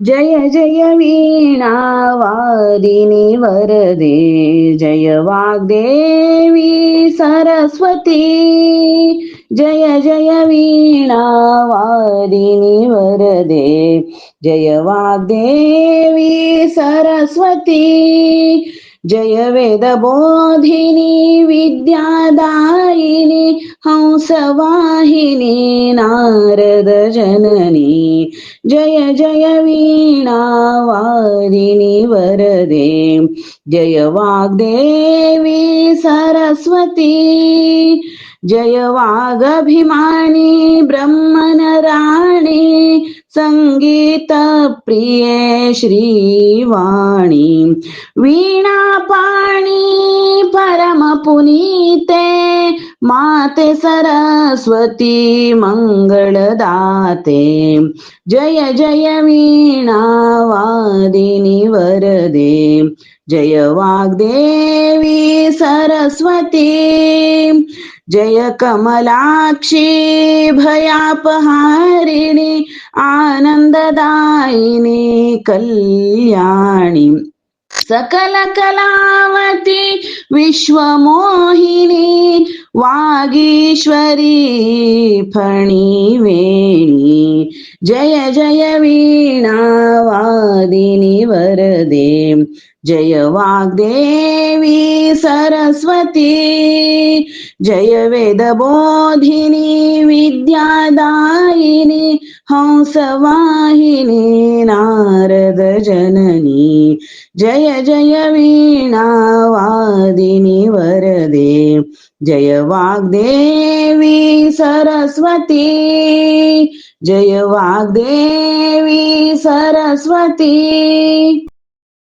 जय जय वीणा वादिनी वरदे जय वाग्देवी सरस्वती जय जय वीणा वादिनी वरदे जय वाग्देवी सरस्वती जय वेदबोधिनी विद्यादायिनी हंसवाहिनी नारद जननी जय जय वीणा वारिणी वरदे जय वाग्देवी सरस्वती जय वागभिमानी ब्रह्मनरा संगीत प्रिये श्रीवाणी। परम पुनीते माते सरस्वती मंगळदाते जय जय वीणा वादिनी वरदे। जय वाग्देवी सरस्वती। जय कमलाक्षी भयापहारिणी। వరదాయిని కళ్యాణి సకల కళావతి విశ్వమోహిని వాగీశ్వరి ఫణివేణి జయ జయ వీణావాదిని వరదే జయ వాగ్దేవి సరస్వతి జయ వేదబోధిని విద్యాదా विद्यादायिनी हंसवाहिनी नारद जननी। जय जय वीणा वादिनी वरदे। जय वाग्देवी सरस्वती। जय वाग्देवी सरस्वती।